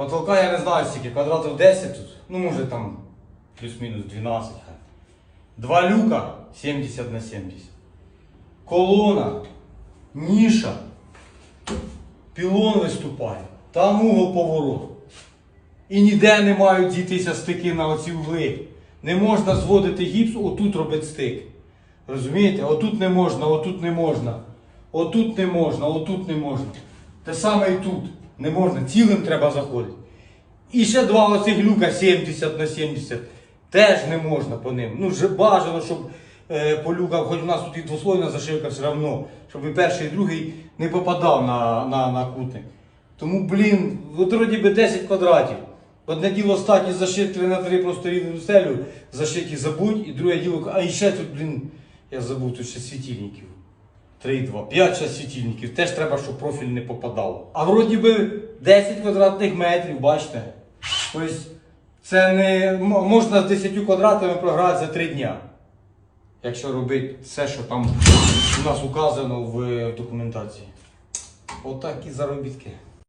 Потолка я не знаю скільки, квадратів 10 тут. Ну може там плюс-мінус 12 хай. Два люка 70 на 70. Колона, ніша, пілон виступає, там угол поворот. І ніде не мають дітися стики на оці угли. Не можна зводити гіпс, отут робить стик. Розумієте? Отут не можна, отут не можна. Отут не можна, отут не можна. Те саме і тут. Не можна, цілим треба заходити. І ще два оцих люка 70 на 70. Теж не можна по ним. Ну, вже бажано, щоб е, по люкам, хоч у нас тут і двослойна зашивка все одно, щоб і перший, і другий не попадав на, на, на кутник. Тому, блін, от вроді би 10 квадратів. Одне діло статі зашити 3 на 3 просто рівну стелю, зашиті забудь, і друге діло, а ще тут, блін, я забув, тут ще світильників. 3,2, 5-6 світильників. Теж треба, щоб профіль не попадав. А вроді би 10 квадратних метрів, бачите. Тобто це не можна з 10 квадратами програти за 3 дня. Якщо робити все, що там у нас указано в, документації. Отакі заробітки.